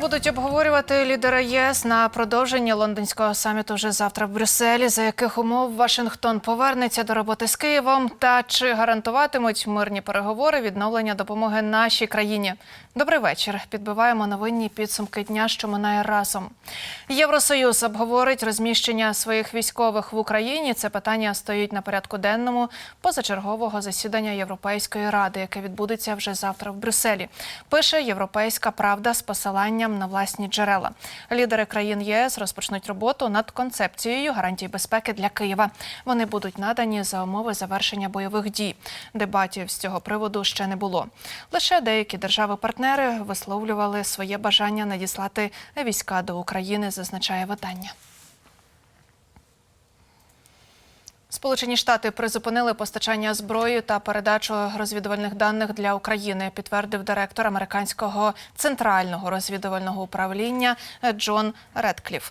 Будуть обговорювати лідери ЄС на продовженні лондонського саміту вже завтра в Брюсселі? За яких умов Вашингтон повернеться до роботи з Києвом? Та чи гарантуватимуть мирні переговори відновлення допомоги нашій країні? Добрий вечір. Підбиваємо новинні підсумки дня, що минає разом. Євросоюз обговорить розміщення своїх військових в Україні. Це питання стоїть на порядку денному позачергового засідання Європейської ради, яке відбудеться вже завтра в Брюсселі. Пише Європейська правда з посиланням на власні джерела. Лідери країн ЄС розпочнуть роботу над концепцією гарантій безпеки для Києва. Вони будуть надані за умови завершення бойових дій. Дебатів з цього приводу ще не було. Лише деякі держави-партнери висловлювали своє бажання надіслати війська до України, зазначає видання. Сполучені Штати призупинили постачання зброї та передачу розвідувальних даних для України, підтвердив директор американського центрального розвідувального управління Джон Редкліф.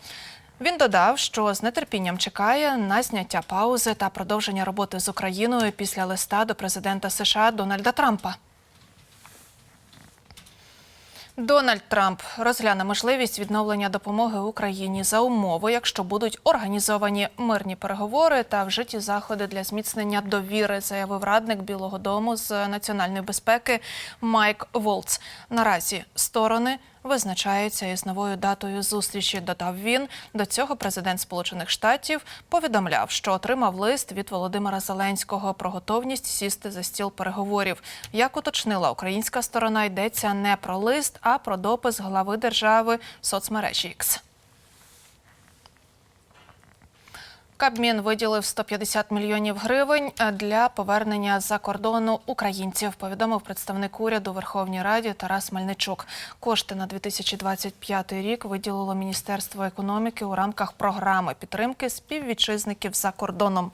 Він додав, що з нетерпінням чекає на зняття паузи та продовження роботи з Україною після листа до президента США Дональда Трампа. Дональд Трамп розгляне можливість відновлення допомоги Україні за умови, якщо будуть організовані мирні переговори та вжиті заходи для зміцнення довіри, заявив радник Білого Дому з національної безпеки Майк Волц. Наразі сторони визначаються із новою датою зустрічі. Додав він. До цього президент Сполучених Штатів повідомляв, що отримав лист від Володимира Зеленського про готовність сісти за стіл переговорів. Як уточнила українська сторона, йдеться не про лист, а про допис глави держави в соцмережі X. Кабмін виділив 150 мільйонів гривень для повернення за кордону українців. Повідомив представник уряду Верховній Раді Тарас Мельничук. Кошти на 2025 рік виділило Міністерство економіки у рамках програми підтримки співвітчизників за кордоном.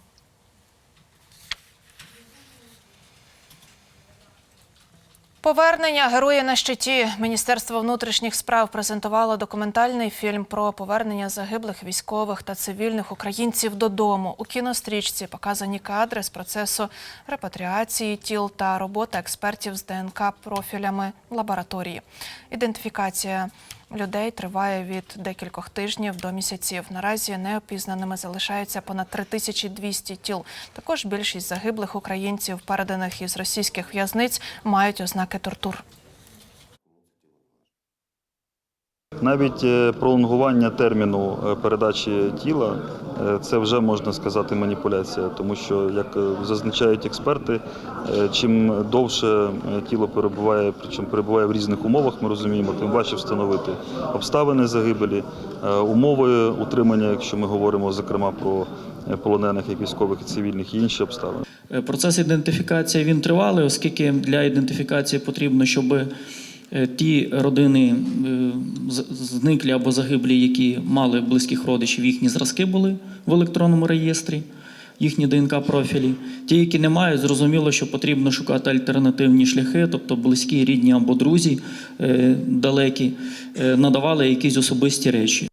Повернення герої на щиті. Міністерство внутрішніх справ презентувало документальний фільм про повернення загиблих військових та цивільних українців додому. У кінострічці показані кадри з процесу репатріації тіл та робота експертів з ДНК профілями лабораторії. Ідентифікація людей триває від декількох тижнів до місяців. Наразі неопізнаними залишаються понад 3200 тіл. Також більшість загиблих українців, переданих із російських в'язниць, мають ознаки тортур. Навіть е, пролонгування терміну е, передачі тіла е, це вже можна сказати маніпуляція, тому що, як зазначають експерти, чим довше тіло перебуває, причому перебуває в різних умовах, ми розуміємо, тим важче встановити обставини загибелі, умови утримання, якщо ми говоримо зокрема про полонених як військових і цивільних і інші обставини. Процес ідентифікації він тривалий, оскільки для ідентифікації потрібно, щоб ті родини е, зниклі або загиблі, які мали близьких родичів, їхні зразки були в електронному реєстрі, їхні ДНК-профілі. Ті, які не мають, зрозуміло, що потрібно шукати альтернативні шляхи, тобто близькі, рідні або друзі е, далекі, е, надавали якісь особисті речі.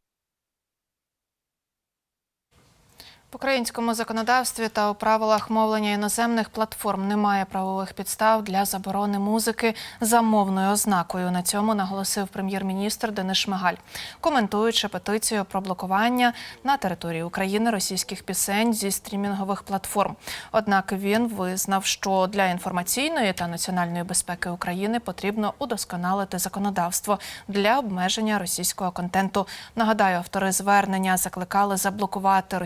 В українському законодавстві та у правилах мовлення іноземних платформ немає правових підстав для заборони музики за мовною ознакою. На цьому наголосив прем'єр-міністр Денис Шмигаль, коментуючи петицію про блокування на території України російських пісень зі стрімінгових платформ. Однак він визнав, що для інформаційної та національної безпеки України потрібно удосконалити законодавство для обмеження російського контенту. Нагадаю, автори звернення закликали заблокувати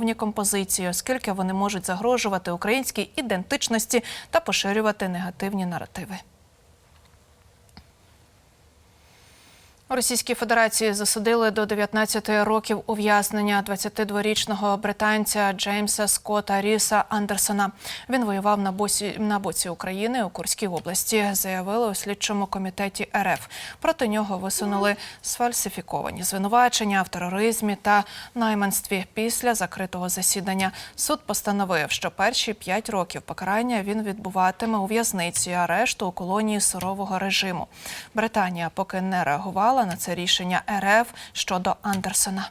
російськомовні композиції, оскільки вони можуть загрожувати українській ідентичності та поширювати негативні наративи. Російській Федерації засудили до 19 років ув'язнення 22-річного британця Джеймса Скотта Ріса Андерсона. Він воював на боці на боці України у Курській області. Заявили у слідчому комітеті РФ. Проти нього висунули сфальсифіковані звинувачення в тероризмі та найманстві. Після закритого засідання суд постановив, що перші п'ять років покарання він відбуватиме у в'язниці, а решту у колонії сурового режиму. Британія поки не реагувала на це рішення РФ щодо Андерсона.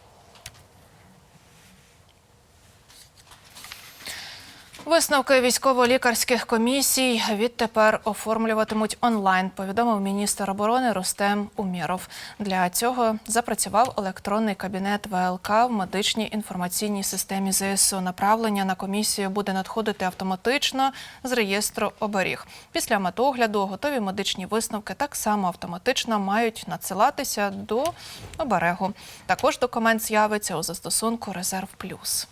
Висновки військово-лікарських комісій відтепер оформлюватимуть онлайн, повідомив міністр оборони Рустем Умєров. Для цього запрацював електронний кабінет ВЛК в медичній інформаційній системі ЗСУ. Направлення на комісію буде надходити автоматично з реєстру оберіг. Після медогляду готові медичні висновки так само автоматично мають надсилатися до оберегу. Також документ з'явиться у застосунку Резерв Плюс.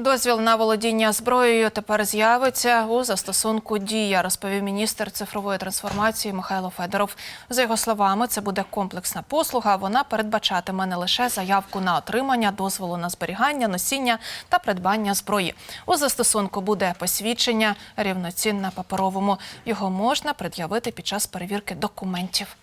Дозвіл на володіння зброєю тепер з'явиться у застосунку Дія, розповів міністр цифрової трансформації Михайло Федоров. За його словами, це буде комплексна послуга. Вона передбачатиме не лише заявку на отримання дозволу на зберігання, носіння та придбання зброї. У застосунку буде посвідчення рівноцінне паперовому. Його можна пред'явити під час перевірки документів.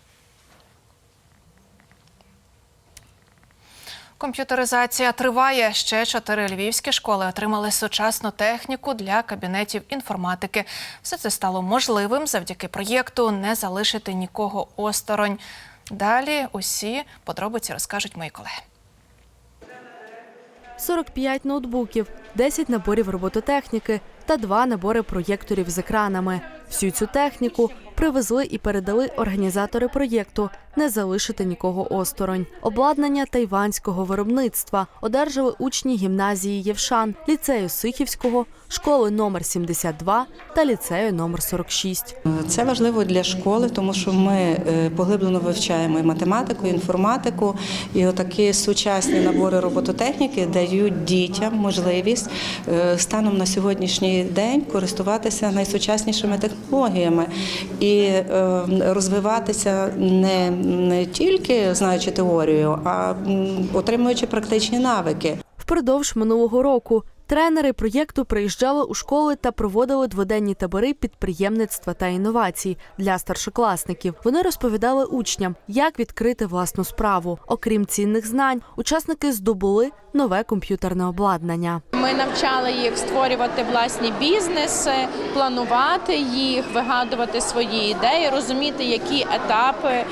Комп'ютеризація триває. Ще чотири львівські школи отримали сучасну техніку для кабінетів інформатики. Все це стало можливим завдяки проєкту Не залишити нікого осторонь. Далі усі подробиці розкажуть мої колеги. 45 ноутбуків, 10 наборів робототехніки та два набори проєкторів з екранами. Всю цю техніку привезли і передали організатори проєкту не залишити нікого осторонь. Обладнання тайванського виробництва одержали учні гімназії Євшан, ліцею Сихівського, школи номер 72 та ліцею номер 46. Це важливо для школи, тому що ми е, поглиблено вивчаємо і математику, і інформатику, і отакі сучасні набори робототехніки дають дітям можливість е, станом на сьогоднішній день користуватися найсучаснішими технологіями і е, розвиватися не, не тільки знаючи теорію, а отримуючи практичні навики. Впродовж минулого року тренери проєкту приїжджали у школи та проводили дводенні табори підприємництва та інновацій для старшокласників. Вони розповідали учням, як відкрити власну справу. Окрім цінних знань, учасники здобули нове комп'ютерне обладнання. Ми навчали їх створювати власні бізнеси, планувати їх, вигадувати свої ідеї, розуміти, які етапи е,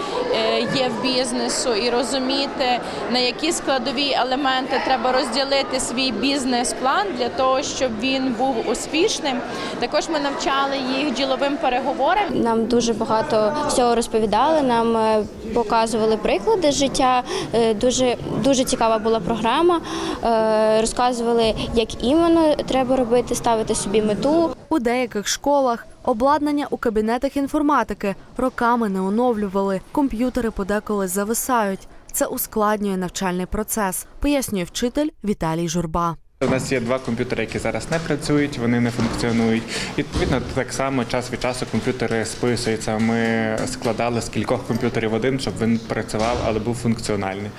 є в бізнесу, і розуміти на які складові елементи треба розділити свій бізнес-план для того, щоб він був успішним. Також ми навчали їх діловим переговорам. Нам дуже багато всього розповідали. Нам е, показували приклади життя. Е, Дуже дуже цікава була програма. Е, Розказували, як іменно треба робити, ставити собі мету. У деяких школах обладнання у кабінетах інформатики роками не оновлювали. Комп'ютери подеколи зависають. Це ускладнює навчальний процес, пояснює вчитель Віталій Журба. У нас є два комп'ютери, які зараз не працюють, вони не функціонують. Відповідно, так само час від часу комп'ютери списуються. Ми складали з кількох комп'ютерів один, щоб він працював, але був функціональний.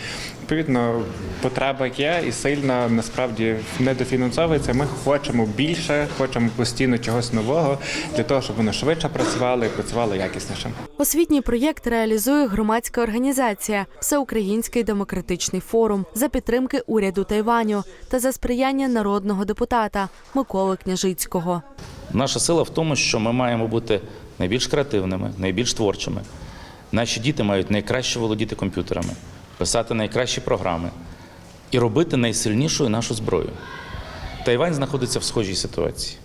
Відповідно, потреба є і сильно насправді недофінансовується. Ми хочемо більше, хочемо постійно чогось нового для того, щоб воно швидше працювало і працювало якісніше. Освітній проєкт реалізує громадська організація Всеукраїнський демократичний форум за підтримки уряду Тайваню та за сприяння народного депутата Миколи Княжицького. Наша сила в тому, що ми маємо бути найбільш креативними, найбільш творчими. Наші діти мають найкраще володіти комп'ютерами, писати найкращі програми і робити найсильнішу нашу зброю. Тайвань знаходиться в схожій ситуації,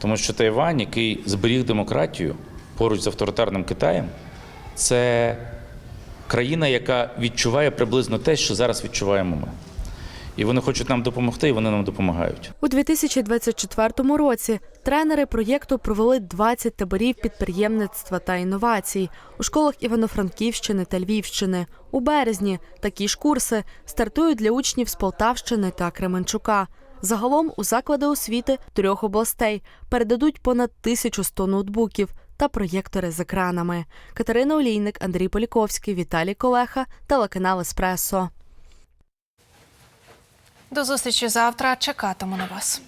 тому що Тайвань, який зберіг демократію поруч з авторитарним Китаєм, це країна, яка відчуває приблизно те, що зараз відчуваємо ми. І вони хочуть нам допомогти, і вони нам допомагають. У 2024 році тренери проєкту провели 20 таборів підприємництва та інновацій у школах Івано-Франківщини та Львівщини. У березні такі ж курси стартують для учнів з Полтавщини та Кременчука. Загалом у заклади освіти трьох областей передадуть понад 1100 ноутбуків та проєктори з екранами. Катерина Олійник, Андрій Поліковський, Віталій Колеха, телеканал Еспресо. До зустрічі завтра. Чекатиму на вас.